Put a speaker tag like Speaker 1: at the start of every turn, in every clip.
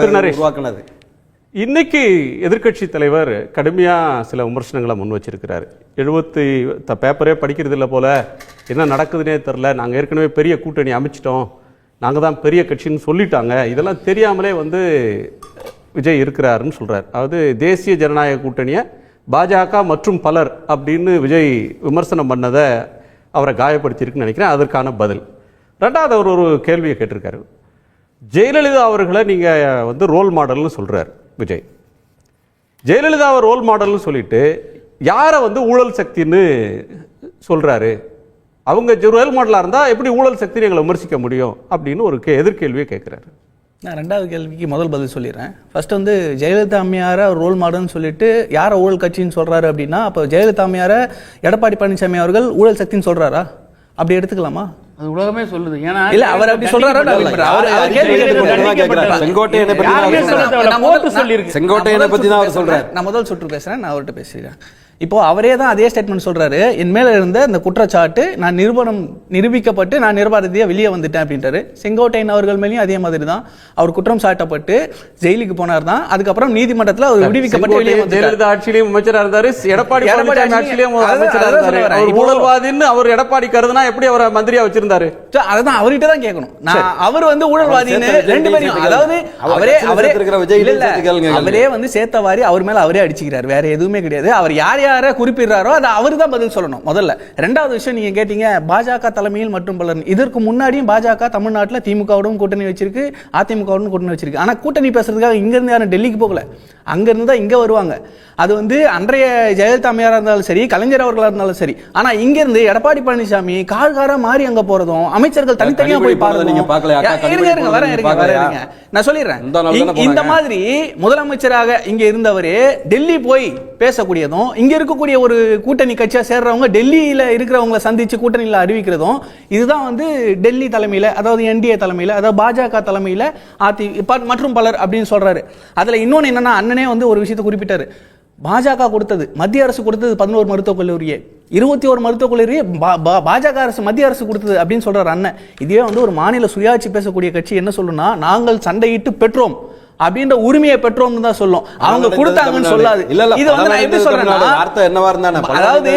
Speaker 1: உருவாக்குனது.
Speaker 2: இன்னைக்கு எதிர்க்கட்சி தலைவர் கடுமையா சில விமர்சனங்களை முன் வச்சிருக்கிறாரு. எழுபத்தி த பேப்பரே படிக்கிறது இல்லை போல என்ன நடக்குதுன்னே தெரில நாங்கள் ஏற்கனவே பெரிய கூட்டணி அமைச்சிட்டோம். நாங்கள் தான் பெரிய கட்சின்னு சொல்லிட்டாங்க. இதெல்லாம் தெரியாமலே வந்து விஜய் இருக்கிறாருன்னு சொல்றாரு. அதாவது தேசிய ஜனநாயக கூட்டணியை பாஜக மற்றும் பலர் அப்படின்னு விஜய் விமர்சனம் பண்ணதை அவரை காயப்படுத்தியிருக்குன்னு நினைக்கிறேன். அதற்கான பதில். ரெண்டாவது அவர் ஒரு கேள்வியை கேட்டிருக்காரு. ஜெயலலிதா அவர்களை நீங்கள் வந்து ரோல் மாடல்னு சொல்கிறார் விஜய். ஜெயலலிதாவை ரோல் மாடல்னு சொல்லிட்டு யாரை வந்து ஊழல் சக்தின்னு சொல்கிறாரு அவங்க ரோல் மாடலாக இருந்தால் எப்படி ஊழல் சக்தின்னு எங்களை விமர்சிக்க முடியும்? அப்படின்னு ஒரு கே எதிர்கேள்வியை கேட்குறாரு
Speaker 3: நான் ரெண்டாவது கேள்விக்கு முதல் பதில் சொல்லிடுறேன். ஃபர்ஸ்ட் வந்து ஜெயலலிதா அம்மையாரை ரோல் மாடல்னு சொல்லிட்டு யாரை ஊழல் கட்சின்னு சொல்கிறாரு அப்படின்னா அப்போ ஜெயலலிதா அம்மையாரை எடப்பாடி பழனிசாமி அவர்கள் ஊழல் சக்தின்னு சொல்கிறாரா அப்படி எடுத்துக்கலாமா?
Speaker 4: அது உலகமே சொல்லுது. ஏன்னா
Speaker 3: இல்ல அவர் அப்படி சொல்றாரா? அவர் அவர் கேள்வி கேட்கப்பட்டாரா?
Speaker 1: செங்கோட்டையனை பத்தி தான் அவர் சொல்றாரு.
Speaker 3: நான் முதல்
Speaker 4: சொல்லியிருக்கு.
Speaker 1: செங்கோட்டையனை பத்தி தான் அவர் சொல்றாரு.
Speaker 3: நான் முதல் சுற்று பேசுறேன் நான் அவர்கிட்ட பேசுகிறேன் இப்போ அவரே தான் அதே ஸ்டேட்மெண்ட் சொல்றாரு என் மேல இருந்த இந்த குற்றச்சாட்டு நான் நிரூபணம் நிரூபிக்கப்பட்டு நான் நிர்வாகத்தையே வெளியே வந்துட்டேன் அப்படின்றாரு செங்கோட்டையன் அவர்கள் மேலேயும் அதே மாதிரி தான். அவர் குற்றம் சாட்டப்பட்டு ஜெயிலுக்கு போனார் தான். அதுக்கப்புறம் நீதிமன்றத்தில் அவர் விடுவிக்கப்பட்டு வெளியே
Speaker 2: ஜெயலலிதா ஆட்சியிலையும் அமைச்சரா இருந்தாரு. எடப்பாடி ஆட்சியிலையும்
Speaker 3: அதான் அதான்
Speaker 2: இருந்தாரு. ஊழல்வாதின்னு அவர் எடப்பாடி கருதுனா எப்படி அவரை மந்திரியா வச்சிருந்தாரு?
Speaker 3: சோ, அதுதான் அவர்கிட்ட தான் கேட்கணும். நான் அவர் வந்து ஊழல்வாதின்னு ரெண்டு பேரும் அதாவது
Speaker 1: அவர்
Speaker 3: அவரே அவரே வந்து சேர்த்தவாரி அவர் மேல அவரே அடிச்சுக்கிறார். வேற எதுவுமே கிடையாது. அவர் யார் யாரை குறிப்பிடுறாரோ அதை அவர் தான் பதில் சொல்லணும் முதல்ல. ரெண்டாவது விஷயம் நீங்க கேட்டீங்க பாஜக தலைமையில் மற்றும் பலர் இதற்கு முன்னாடியும் பாஜக தமிழ்நாட்டுல திமுகவுடன் கூட்டணி வச்சிருக்கு அதிமுகவுடன் கூட்டணி வச்சிருக்கு. ஆனா கூட்டணி பேசுறதுக்காக இங்க இருந்து யாரும் டெல்லிக்கு போகல. அங்க இருந்து தான் இங்க வருவாங்க. அது வந்து அன்றைய ஜெயலலிதா அம்மையாரா இருந்தாலும் சரி கலைஞர் அவர்களா இருந்தாலும் சரி. ஆனா இங்க இருந்து எடப்பாடி பழனிசாமி கால்காரா மாறி அங்க போறதும் அமைச்சர்கள் தனித்தனியா
Speaker 1: கனிமொழி
Speaker 3: போய் பாருங்க நான் சொல்லிடுறேன்.
Speaker 1: இந்த.
Speaker 3: மாதிரி முதலமைச்சராக இங்க இருந்தவரே டெல்லி போய் பேசக்கூடியதும் இங்கே இருக்கக்கூடிய ஒரு கூட்டணி கட்சியாக சேர்றவங்க டெல்லியில் இருக்கிறவங்கள சந்தித்து கூட்டணியில் அறிவிக்கிறதும் இதுதான் வந்து டெல்லி தலைமையில் அதாவது என்டிஏ தலைமையில் அதாவது பாஜக தலைமையில் அதி மற்றும் பலர் அப்படின்னு சொல்கிறாரு அதில் இன்னொன்று என்னென்னா அண்ணனே வந்து ஒரு விஷயத்தை குறிப்பிட்டார். பாஜக கொடுத்தது மத்திய அரசு கொடுத்தது பதினோரு மருத்துவக் கல்லூரியே. இருபத்தி ஒரு மருத்துவக் கல்லூரியே பா- பா- பாஜக அரசு மத்திய அரசு கொடுத்தது அப்படின்னு சொல்கிறார் அண்ணன். இதுவே வந்து ஒரு மாநில சுயாட்சி பேசக்கூடிய கட்சி என்ன சொல்லுன்னா நாங்கள் சண்டையிட்டு பெற்றோம். அப்படின்ற உரிமையை பெற்றோம்னு தான் சொல்லும் அவங்க கொடுத்தாங்கன்னு. சொல்லாது
Speaker 1: இல்ல,
Speaker 3: இது வந்து நான் எப்படி சொல்றேன்னா.
Speaker 1: அர்த்தம் என்னவா இருந்தானே, பல
Speaker 3: அதாவது.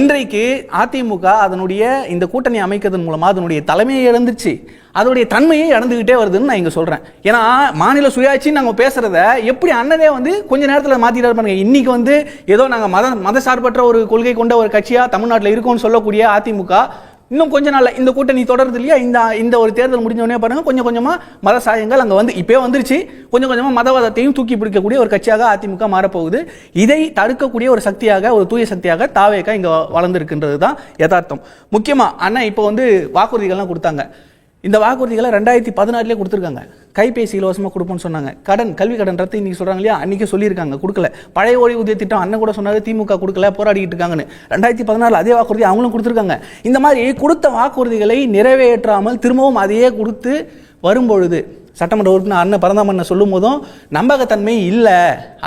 Speaker 3: இன்றைக்கு அதிமுக அதனுடைய இந்த கூட்டணி அமைக்கிறதன் மூலமா அதனுடைய தலைமையை இழந்துச்சு அதனுடைய தன்மையை இழந்துகிட்டே வருதுன்னு நான் இங்க சொல்றேன் ஏன்னா மாநில சுயாட்சின்னு நாங்க பேசுறத எப்படி அண்ணனே வந்து கொஞ்ச நேரத்துல மாத்திட்டாரு பாருங்க இன்னைக்கு வந்து ஏதோ நாங்க மத மத சார்பற்ற ஒரு கொள்கை கொண்ட ஒரு கட்சியா தமிழ்நாட்டுல இருக்கோம்னு சொல்லக்கூடிய அதிமுக இன்னும் கொஞ்ச நாள் இந்த கூட்டணி தொடருது இல்லையா? இந்த இந்த ஒரு தேர்தல் முடிஞ்ச உடனே பாருங்க கொஞ்சம் கொஞ்சமா மத சாயங்கள் அங்க வந்து இப்பயே வந்துருச்சு. கொஞ்சம் கொஞ்சமா மதவாதத்தையும் தூக்கி பிடிக்கக்கூடிய ஒரு கட்சியாக அதிமுக மாறப்போகுது. இதை தடுக்கக்கூடிய ஒரு சக்தியாக ஒரு தூய சக்தியாக தாவேக்கா இங்க வளர்ந்துருக்குன்றது தான் யதார்த்தம். முக்கியமா அண்ணா இப்போ வந்து வாக்குறுதிகள்லாம் கொடுத்தாங்க. இந்த வாக்குறுதிகளை ரெண்டாயிரத்தி பதினாறுலேயே கொடுத்துருக்காங்க. கைபேசி இலவசமாக கொடுப்போம்னு சொன்னாங்க. கடன் கல்வி கடன் ரத்து இன்றைக்கி சொல்கிறாங்க இல்லையா? அன்றைக்கி சொல்லியிருக்காங்க. கொடுக்கல. பழைய ஓய்வூதிய திட்டம் அண்ணன் கூட சொன்னார் திமுக கொடுக்கல போராடிக்கிட்டு இருக்காங்கன்னு. ரெண்டாயிரத்தி பதினாறுல அதே வாக்குறுதி அவங்களும் கொடுத்துருக்காங்க. இந்த மாதிரி கொடுத்த வாக்குறுதிகளை நிறைவேற்றாமல் திரும்பவும் அதையே கொடுத்து வரும்பொழுது சட்டமன்ற உறுப்பினர் அண்ணன் பரந்தாமண்ணன் சொல்லும் போதும் நம்பகத்தன்மை இல்லை.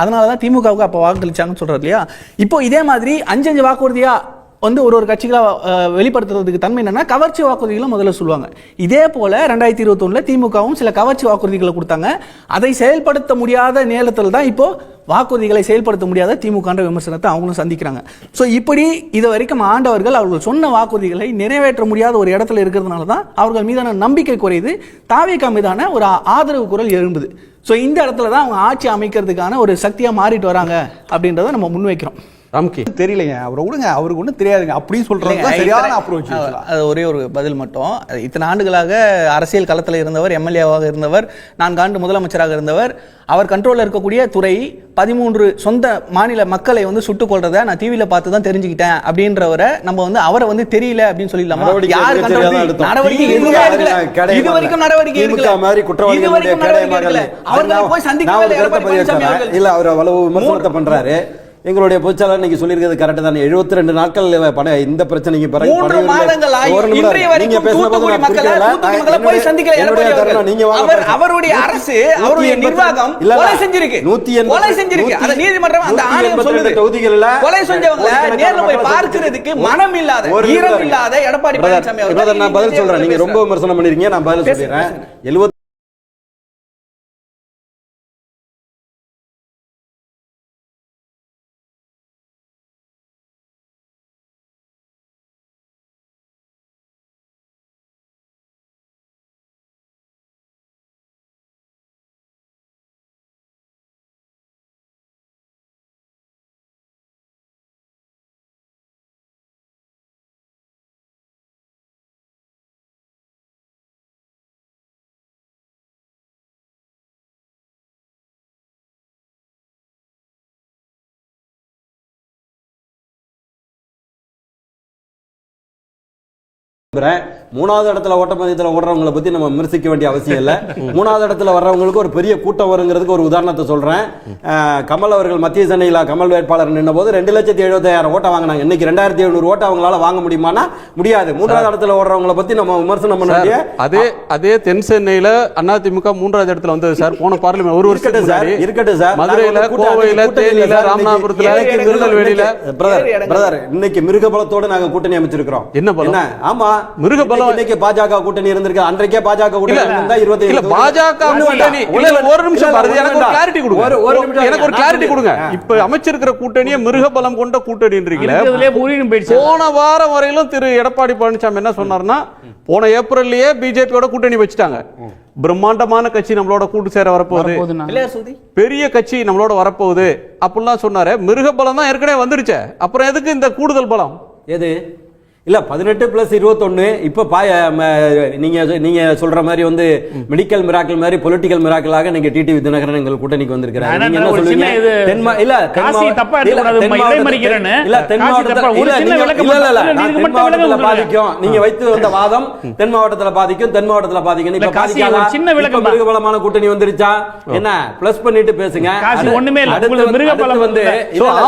Speaker 3: அதனால தான் திமுகவுக்கு அப்போ வாக்களிச்சாங்கன்னு சொல்றாரு இல்லையா? இப்போ இதே மாதிரி அஞ்சு அஞ்சு வாக்குறுதியாக வந்து ஒரு ஒரு கட்சிகளாக வெளிப்படுத்துறதுக்கு தன்மை என்னன்னா கவர்ச்சி வாக்குறுதிகளை முதல்ல சொல்லுவாங்க. இதே போல ரெண்டாயிரத்தி இருபத்தொன்னுல திமுகவும் சில கவர்ச்சி வாக்குறுதிகளை கொடுத்தாங்க. அதை செயல்படுத்த முடியாத நேரத்தில் தான் இப்போ வாக்குறுதிகளை செயல்படுத்த முடியாத திமுகன்ற விமர்சனத்தை அவங்களும் சந்திக்கிறாங்க. ஸோ இப்படி இது வரைக்கும் ஆண்டவர்கள் அவர்கள் சொன்ன வாக்குறுதிகளை நிறைவேற்ற முடியாத ஒரு இடத்துல இருக்கிறதுனால தான் அவர்கள் மீதான நம்பிக்கை குறையுது. தாவேக்கா மீதான ஒரு ஆதரவு குரல் எழும்புது. ஸோ இந்த இடத்துல தான் அவங்க ஆட்சி அமைக்கிறதுக்கான ஒரு சக்தியாக மாறிட்டு வராங்க அப்படின்றத நம்ம முன்வைக்கிறோம்.
Speaker 2: ராம்கி.
Speaker 5: தெரியலைங்க. அவரை விடுங்க. அவருக்கு ஒன்றும் தெரியாதுங்க. அப்படின்னு தான் சரியான அப்ரோச்
Speaker 3: அது- அது ஒரே ஒரு பதில் மட்டும். இத்தனை ஆண்டுகளாக அரசியல் களத்தில் இருந்தவர் எம்எல்ஏவாக இருந்தவர் நான்கு ஆண்டு முதலமைச்சராக இருந்தவர். அவர் கண்ட்ரோலில் இருக்கக்கூடிய துறை பதிமூன்று சொந்த மாநில மக்களை வந்து சுட்டுக் கொள்றதை நான் டிவியில பார்த்து தான் தெரிஞ்சுக்கிட்டேன் அப்படின்றவரை நம்ம வந்து அவரை வந்து தெரியல அப்படின்னு சொல்லிடலாமா?
Speaker 1: நடவடிக்கை
Speaker 3: யார். நடவடிக்கை எதுவுமே எடுக்கல. இது வரைக்கும் நடவடிக்கை எடுக்கல.
Speaker 1: மாதிரி இல்லை.
Speaker 3: அவர்களை போய் சந்திக்கவே இல்லை
Speaker 1: இல்ல அவர் அவ்வளவு விமர்சனத்தை பண்றாரு. எங்களுடைய பொதுச்செயலாளர் இன்னைக்கு சொல்லியிருக்கிறது கரெக்ட் தான் 72 ரெண்டு நாட்கள் பண இந்த பிரச்சனைக்கு பிறகு
Speaker 3: மூன்று மாதங்கள்
Speaker 1: நீங்க
Speaker 3: வரைக்கும்
Speaker 1: பேசுன போது
Speaker 3: தூத்துக்குடி
Speaker 1: நான்
Speaker 3: மக்களை
Speaker 1: குறிப்பிடல.
Speaker 3: தூத்துக்குடி மக்களை போய்
Speaker 1: என்னுடைய-
Speaker 3: சந்திக்கல
Speaker 1: என்னுடைய
Speaker 3: எடப்பாடி
Speaker 1: தருணம்
Speaker 3: அவர்கள்.
Speaker 1: நீங்க
Speaker 3: அவர். அவருடைய அரசு அவருடைய நிர்வாகம். கொலை செஞ்சிருக்கு
Speaker 1: நூத்தி
Speaker 3: கொலை செஞ்சிருக்கு அந்த நீதிமன்றம் அந்த ஆணையம் சொல்லுது
Speaker 1: தொகுதிகள்ல
Speaker 3: கொலை
Speaker 1: கோடிக்கணக்கான
Speaker 3: நேர்ல போய் பார்க்கிறதுக்கு மனம் இல்லாத ஈரம். இல்லாத எடப்பாடி பழனிசாமி அவர்கள்
Speaker 1: நான் பதில் சொல்றேன் நீங்க ரொம்ப. விமர்சனம் பண்ணிருக்கீங்க நான் பதில்
Speaker 3: பேசுங்க,
Speaker 1: சொல்லிடுறேன் 不然。மூணாவது இடத்துல ஓட்டப்பந்தயத்துல ஓடுறவங்களை பத்தி நம்ம விமர்சிக்க வேண்டிய அவசியம் இல்ல. மூணாவது இடத்துல வர்றவங்களுக்கு ஒரு பெரிய கூட்டம் வருங்கிறதுக்கு ஒரு உதாரணத்தை சொல்றேன். கமல் அவர்கள் மத்திய சென்னையில கமல் வேட்பாளர் நின்ற போது ரெண்டு லட்சத்தி எழுபத்தாயிரம் ஓட்டை வாங்கினாங்க. இன்னைக்கு ரெண்டாயிரத்தி எழுநூறு ஓட்டை அவங்களால வாங்க முடியுமானா? முடியாது. மூன்றாவது இடத்துல ஓடுறவங்களை பத்தி நம்ம விமர்சனம் பண்ண வேண்டிய
Speaker 2: அதே அதே தென் சென்னையில அதிமுக மூன்றாவது இடத்துல வந்தது சார். போன பார்லிமெண்ட் ஒரு
Speaker 1: இருக்கட்டும் சார், இருக்கட்டும் சார்.
Speaker 2: மதுரையில கோவையில தேனியில ராமநாதபுரத்துல திருநெல்வேலியில
Speaker 1: பிரதர். பிரதர் இன்னைக்கு மிருக பலத்தோட நாங்க கூட்டணி அமைச்சிருக்கிறோம்.
Speaker 2: என்ன பலம்?
Speaker 1: ஆமா.
Speaker 2: மிருக பலம்.
Speaker 1: இன்னைக்கு- பாஜக கூட்டணி இருந்திருக்கு. அன்றைக்கே பாஜக கூட்டணி இருந்தா இருபத்தி
Speaker 2: இல்ல பாஜக கூட்டணி ஒரு நிமிஷம் எனக்கு ஒரு கிளாரிட்டி கொடுங்க.
Speaker 1: ஒரு ஒரு நிமிஷம்
Speaker 2: எனக்கு ஒரு கிளாரிட்டி கொடுங்க. இப்ப அமைச்சிருக்கிற கூட்டணியை மிருக பலம் கொண்ட கூட்டணின்றீங்களே போன வாரம் வரையிலும் திரு எடப்பாடி பழனிசாமி என்ன சொன்னாருன்னா போன ஏப்ரல்லயே பிஜேபியோட கூட்டணி வச்சுட்டாங்க. பிரம்மாண்டமான கட்சி நம்மளோட கூட்டு சேர வரப்போகுது. பெரிய கட்சி நம்மளோட வரப்போகுது. அப்படிலாம் சொன்னாரு. மிருக பலம் தான் ஏற்கனவே வந்துருச்சே அப்புறம் எதுக்கு இந்த கூடுதல் பலம்?
Speaker 1: எது? இல்ல பதினெட்டு பிளஸ் இருபத்தொன்னு இப்ப பாய ம, நீங்க நீங்க சொல்ற மாதிரி வந்து மெடிக்கல் மிராக்கல் மாதிரி பொலிட்டிக்கல் மிராக்கலாக நீங்க டிடிவி தினகரன் எங்கள் கூட்டணிக்கு
Speaker 4: என்ன
Speaker 1: சொல்லுவீங்க? இல்ல இல்ல, தென் மாவட்டத்துல-
Speaker 4: விளக்கம்
Speaker 1: பாதிக்கும். நீங்க வைத்து வந்த வாதம் தென் மாவட்டத்துல பாதிக்கும் தென் மாவட்டத்துல பாதிக்கும் இப்ப
Speaker 4: காசி,
Speaker 1: பாதிக்காதா?
Speaker 4: சின்ன விளக்கம்
Speaker 1: இப்ப மிருக பலமான கூட்டணி வந்துருச்சா? என்ன பிளஸ் பண்ணிட்டு பேசுங்க.
Speaker 4: ஒண்ணுமே இல்ல. உங்களுக்கு
Speaker 1: வந்து-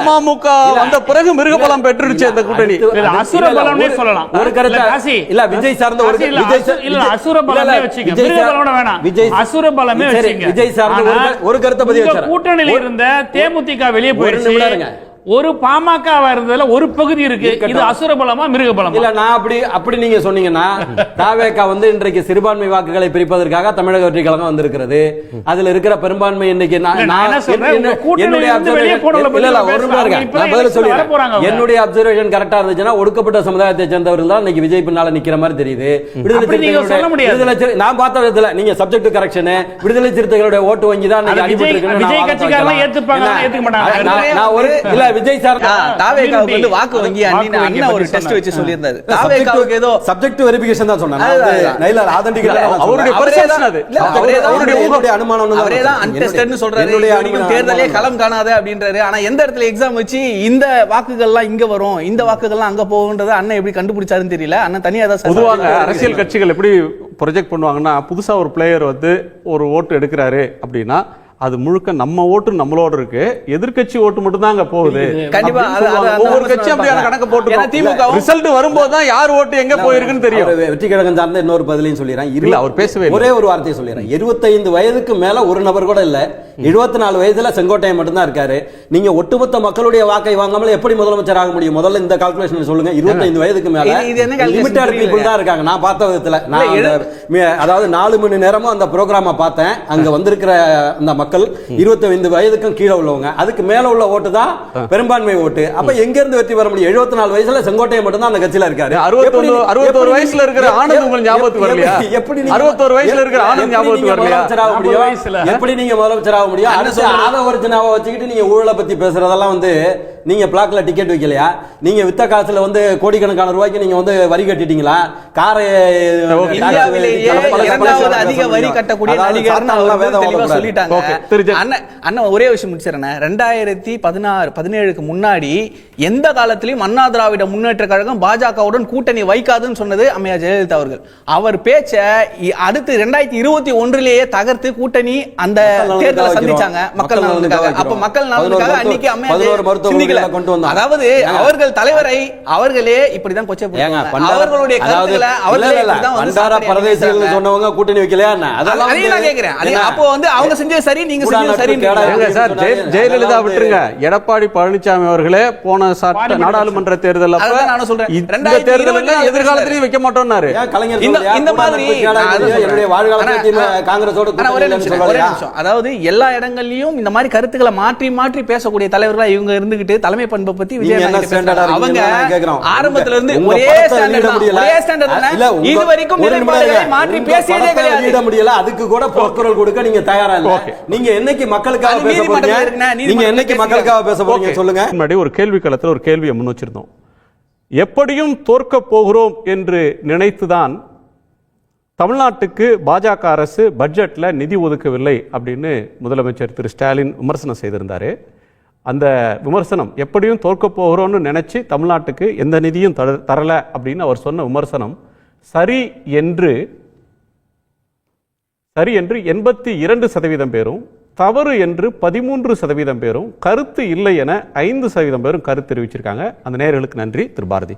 Speaker 2: அமமுக. வந்த பிறகு மிருக பலம் பெற்றுடுச்சு இந்த கூட்டணி.
Speaker 1: அடுத்து-
Speaker 4: சொல்லலாம்.
Speaker 1: ஒரு கருத்தை. இல்ல விஜய் சார்ந்த ஒரு
Speaker 4: இல்ல, அசுர பலமே பலமோட வேணாம்.
Speaker 1: விஜய்
Speaker 4: அசுர பலமே
Speaker 1: சரி,
Speaker 4: வச்சுக்க.
Speaker 1: விஜய் சார்ந்த ஒரு கருத்தை வச்சாரு.
Speaker 4: கூட்டணியில இருந்த தேமுதிக வெளியே. போயிடுச்சு ஒரு பாமக இருந்ததுல ஒரு பகுதி இருக்கு. இது. அசுர பலமா மிருக பலமா
Speaker 1: இல்ல நான் அப்படி அப்படி நீங்க சொன்னீங்கன்னா தாவேகா வந்து இன்றைக்கு சிறுபான்மை வாக்குகளை பிரிப்பதற்காக தமிழக வெற்றி கழகம் வந்திருக்கிறது. அதுல இருக்கிற பெரும்பான்மை இன்னைக்கு என்னுடைய அப்சர்வேஷன் கரெக்டா இருந்துச்சுன்னா ஒடுக்கப்பட்ட சமுதாயத்தை சேர்ந்தவர்கள் தான் இன்னைக்கு விஜய் பின்னால நிக்கிற மாதிரி தெரியுது. விடுதலை நான் பார்த்த விதத்துல நீங்க சப்ஜெக்ட் கரெக்ஷன் விடுதலை சிறுத்தைகளுடைய ஓட்டு வங்கி தான் நான் ஒரு இல்ல விஜய் சார்
Speaker 3: தாவேகாவுக்கு வந்து வாக்கு வங்கி அண்ணன் ஒரு டெஸ்ட்
Speaker 4: சொன்னாரு.
Speaker 3: வச்சு சொல்லியிருந்தாரு தாவேகாவுக்கு ஏதோ
Speaker 1: சப்ஜெக்ட் வெரிஃபிகேஷன் தான்
Speaker 3: அதுதான்.
Speaker 1: நைலர் ஆதன்டிகேட்
Speaker 2: இல்ல, அவருடைய
Speaker 3: தான்
Speaker 2: அது.
Speaker 3: இல்ல,
Speaker 1: அவருடைய-
Speaker 3: அவரே தான்
Speaker 1: அவருடைய
Speaker 3: வந்து-
Speaker 1: என்னுடைய அனுமானம்
Speaker 3: அவரே தான் untested-னு சொல்றாரு வரைக்கும் தேர்தலே. களம் காணாத அப்படின்றாரு ஆனா எந்த இடத்துல எக்ஸாம் வச்சு இந்த வாக்குகள்லாம் இங்க வரும் இந்த வாக்குகள்லாம் அங்க போகுன்றத அண்ணன் எப்படி கண்டுபிடிச்சாருன்னு தெரியல அண்ணன் தனியா தான்
Speaker 2: பொதுவாக அரசியல் கட்சிகள் எப்படி ப்ரொஜெக்ட் பண்ணுவாங்கன்னா புதுசா ஒரு பிளேயர் வந்து ஒரு ஓட்டு எடுக்கிறாரு அப்படின்னா அது முழுக்க நம்ம ஓட்டு நம்மளோட இருக்கு. எதிர்க்கட்சி ஓட்டு மட்டும் தான் அங்க போகுது. ஒவ்வொரு கட்சியும் அப்படியான. கணக்கு போட்டு
Speaker 3: திமுகவும்
Speaker 2: ரிசல்ட் வரும்போது தான் யார் ஓட்டு எங்க போயிருக்குன்னு தெரியும்.
Speaker 1: வெற்றி கழகம் சார்ந்த இன்னொரு பதிலையும் சொல்லிடுறேன். இரு-
Speaker 2: இல்ல, அவர் பேசவே இல்லை.
Speaker 1: ஒரே ஒரு வார்த்தையை சொல்லிடுறேன். 75 வயதுக்கு மேல ஒரு நபர் கூட இல்ல. 74 வயதுல செங்கோட்டையன் மட்டும்தான் இருக்காரு. நீங்க ஒட்டுமொத்த மக்களுடைய வாக்கை வாங்காமல் எப்படி முதலமைச்சர் ஆக முடியும்? முதல்ல இந்த கால்குலேஷன் சொல்லுங்க. 25 வயதுக்கு மேல
Speaker 3: இது- இது என்ன calculation
Speaker 1: லிமிட்டட்
Speaker 3: புரியல.
Speaker 1: பீப்புள் தான் இருக்காங்க. நான் பார்த்த விதத்துல. நான் அதாவது நாலு மணி நேரமும் அந்த ப்ரோக்ராம பார்த்தேன். அங்க வந்திருக்கிற அந்த மக்கள் 25 வயதுக்கும் கீழே உள்ளவங்க. அதுக்கு மேல உள்ள ஓட்டு தான் பெரும்பான்மை ஓட்டு. அப்ப எங்க இருந்து வெற்றி பெற முடியும்? 74 வயசுல செங்கோட்டையன் மட்டும் தான் அந்த கட்சியில இருக்காரு.
Speaker 2: அறுபத்தோரு வயசுல இருக்கிற ஆனந்த் உங்களுக்கு ஞாபகத்துக்கு வரலையா?
Speaker 1: எப்படி-
Speaker 2: அறுபத்தோரு வயசுல இருக்கிற ஆனந்த் ஞாபகத்துக்கு வரலையா?
Speaker 4: வயசுல.
Speaker 1: எப்படி நீங்க முதலமைச்சர் ஆக முடியும். அடுத்து
Speaker 3: சொல்றது-
Speaker 1: ஆத ஒரிஜினாவை வச்சுக்கிட்டு நீங்க ஊழலை பத்தி பேசுறதெல்லாம் வந்து நீங்க பிளாக்ல டிக்கெட் வைக்கலையா? நீங்க வித்த காசுல வந்து கோடிக்கணக்கான ரூபாய்க்கு நீங்க வந்து வரி கட்டிட்டீங்களா? காரை
Speaker 3: இந்தியாவிலேயே இரண்டாவது அதிக வரி கட்டக்கூடிய தெளிவா சொல்லிட்டாங்க. அண்ணன் ஒரே விஷயம் முடிச்சிடறேன் ரெண்டாயிரத்தி பதினாறு பதினேழுக்கு முன்னாடி எந்த காலத்திலையும் அண்ணா திராவிட முன்னேற்ற கழகம் பாஜகவுடன் கூட்டணி வைக்காதுன்னு சொன்னது அம்மையார் ஜெயலலிதா அவர்கள். அவர் பேச்ச அடுத்து ரெண்டாயிரத்தி இருபத்தி ஒன்றிலேயே தகர்த்து கூட்டணி அந்த தேர்தலை. சந்திச்சாங்க. மக்கள் நலனுக்காக. அப்ப மக்கள் நலனுக்காக அன்னைக்கு
Speaker 1: வந்தாங்க.
Speaker 3: அதாவது. அவர்கள் தலைவரை அவர்களே இப்படிதான் கொச்சை அவர்களுடைய
Speaker 1: இல்ல. சொன்னவங்க கூட்டணி வைக்கலையா? அதெல்லாம்
Speaker 3: நான் கேக்குறேன்? அப்போ வந்து அவங்க செஞ்சது சரி நீங்க செஞ்சது சரி
Speaker 2: சார். ஜெயலலிதா விட்டுருங்க எடப்பாடி பழனிசாமி அவர்களே போன சட்ட நாடாளுமன்ற தேர்தல் அப்ப
Speaker 3: சொல்றேன்.
Speaker 2: இந்த
Speaker 3: 2024
Speaker 2: தேர்தலில் எதிர்காலத்திலையும் வைக்க மாட்டோம்னாரு
Speaker 1: கலைஞர்
Speaker 3: இந்த மாதிரி.
Speaker 1: என்னுடைய காங்கிரஸோட
Speaker 3: ஒரே நிமிஷம், ஒரே? நிமிஷம். அதாவது எல்லா இடங்கள்லயும் இந்த மாதிரி கருத்துக்களை மாற்றி மாற்றி பேசக்கூடிய தலைவர்களா இவங்க இருந்துகிட்டு தலைமை பண்பை பத்தி விஜய். அவங்க. ஆரம்பத்துல இருந்து ஒரே ஸ்டாண்டர்ட். ஒரே இது வரைக்கும்
Speaker 1: ஒரு நிமிடம்
Speaker 3: நிலைப்பாடுகளை
Speaker 1: இருங்க.
Speaker 3: மாற்றி
Speaker 1: உங்க
Speaker 3: பேசியதே
Speaker 1: படத்தை வெளியிட
Speaker 3: கிடையாது
Speaker 1: முடியல அதுக்கு கூட குரல் கொடுக்க நீங்க தயாரா இல்ல. நீங்க என்னைக்கு மக்களுக்காக பேச போறீங்க நீங்க என்னைக்கு. மக்களுக்காக பேச போறீங்க. சொல்லுங்க
Speaker 2: முன்னாடி ஒரு கேள்வி களத்தில் ஒரு கேள்வியை முன் வச்சிருந்தோம் எப்படியும் தோற்க போகிறோம் என்று நினைத்துதான் தமிழ்நாட்டுக்கு பாஜக அரசு பட்ஜெட்ல நிதி ஒதுக்கவில்லை அப்படின்னு முதலமைச்சர் திரு ஸ்டாலின் விமர்சனம் செய்திருந்தாரு அந்த விமர்சனம் எப்படியும் தோற்க போகிறோன்னு நினச்சி தமிழ்நாட்டுக்கு எந்த நிதியும் தர- தரலை அப்படின்னு அவர் சொன்ன விமர்சனம் சரி என்று சரி என்று எண்பத்தி இரண்டு சதவீதம் பேரும் தவறு என்று பதிமூன்று சதவீதம் பேரும் கருத்து இல்லை என ஐந்து சதவீதம் பேரும் கருத்து தெரிவிச்சிருக்காங்க. அந்த நேர்களுக்கு நன்றி. திரு. பாரதி.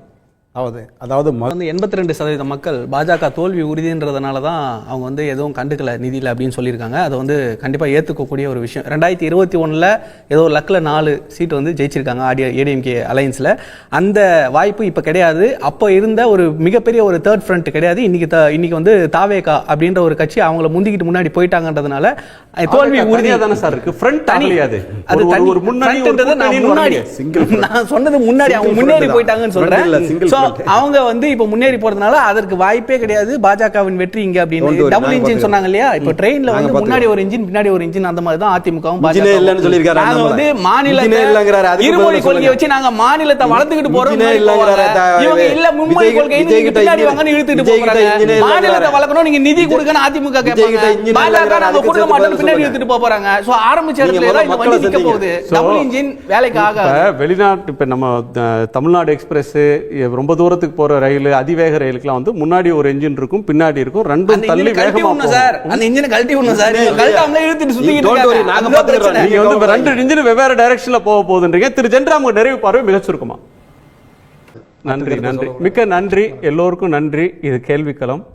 Speaker 1: அதாவது அதாவது
Speaker 3: வந்து எண்பத்தி ரெண்டு சதவீத மக்கள் பாஜக தோல்வி உறுதின்றதுனால தான் அவங்க வந்து எதுவும் கண்டுக்கல நிதியில் அப்படின்னு சொல்லியிருக்காங்க. அதை வந்து கண்டிப்பாக ஏற்றுக்கக்கூடிய ஒரு விஷயம். ரெண்டாயிரத்தி இருபத்தி ஒன்றில் ஏதோ லக்கில் நாலு சீட் வந்து ஜெயிச்சிருக்காங்க ஆடியோ ஏடிஎம்கே அலையன்ஸில். அந்த வாய்ப்பு இப்போ கிடையாது. அப்போ இருந்த ஒரு மிகப்பெரிய ஒரு தேர்ட் ஃப்ரண்ட் கிடையாது. இன்னைக்கு த- இன்னைக்கு வந்து தாவேகா அப்படின்ற ஒரு கட்சி அவங்கள முந்திக்கிட்டு முன்னாடி போயிட்டாங்கன்றதுனால தோல்வி உறுதி.
Speaker 2: தனியா தானே சார் இருக்கு. ஃப்ரண்ட்
Speaker 3: தனி.
Speaker 2: ஆகலையாது
Speaker 3: அது?
Speaker 2: ஒரு- முன்னாடி
Speaker 3: நான் முன்னாடி. சொன்னது முன்னாடி. அவங்க
Speaker 1: தான்.
Speaker 3: போயிட்டாங்கன்னு
Speaker 1: Front.
Speaker 3: அவங்க வந்து இப்ப முன்னேறி போறதுனால அதற்கு வாய்ப்பே கிடையாது. பாஜகவின் வெற்றி இங்க அப்படின்னு. டபுள் இன்ஜின் சொன்னாங்க இல்லையா? இப்ப ட்ரெயின்ல வந்து முன்னாடி ஒரு இன்ஜின் பின்னாடி ஒரு இன்ஜின் அந்த மாதிரி தான் அதிமுகவும்
Speaker 1: இன்ஜினே இல்லைன்னு சொல்லியிருக்காரு
Speaker 3: நாங்க. வந்து
Speaker 1: அதுக்கு
Speaker 3: இருமொழி கொள்கையை. வச்சு நாங்க மாநிலத்தை வளர்த்துக்கிட்டு போறோம் இவங்க இல்ல மும்மொழி கொள்கை பின்னாடி வாங்கன்னு இழுத்துட்டு போறாங்க. மாநிலத்தை. வளர்க்கணும் நீங்க நிதி கொடுக்கணும் அதிமுக கேட்பாங்க பாஜக நாங்க கொடுக்க மாட்டோம் பின்னாடி போக போறாங்க. சோ ஆரம்பிச்ச இடத்துல
Speaker 1: முதல்ல
Speaker 3: இந்த வண்டி நிக்க. போகுது. டபுள் இன்ஜின் வேலைக்கு ஆகாது.
Speaker 2: வெளிநாட்டு இப்ப நம்ம தமிழ்நாடு எக்ஸ்பிரஸ் ரொம்ப தூரத்துக்கு போற ரயில் அதிவேக ரயிலுக்குலாம் வந்து முன்னாடி ஒரு என்ஜின் இருக்கும் பின்னாடி இருக்கும். ரெண்டும் தள்ளி
Speaker 3: இன்ஜினை கழட்டி
Speaker 2: வேகமா
Speaker 3: விடணும்
Speaker 2: போகும்.
Speaker 3: சார். அந்த இன்ஜினை கழட்டி விடணும் சார். கழட்டாமலே இழுத்துட்டு சுத்திக்கிட்டு
Speaker 1: Don't worry,
Speaker 3: இருக்காங்க.
Speaker 1: நாங்க
Speaker 3: அதுதான்
Speaker 1: பாத்துக்கிறோம்.
Speaker 3: பிரச்சனை.
Speaker 2: நீங்க வந்து ரெண்டு இன்ஜின் வெவ்வேறு டைரக்ஷன்ல போக போகுதுன்றீங்க. திரு ஜென்ராம் நிறைவு பார்வை மிக சுருக்கமா நன்றி நன்றி. மிக்க நன்றி. எல்லோருக்கும் நன்றி. இது கேள்விக்களம்.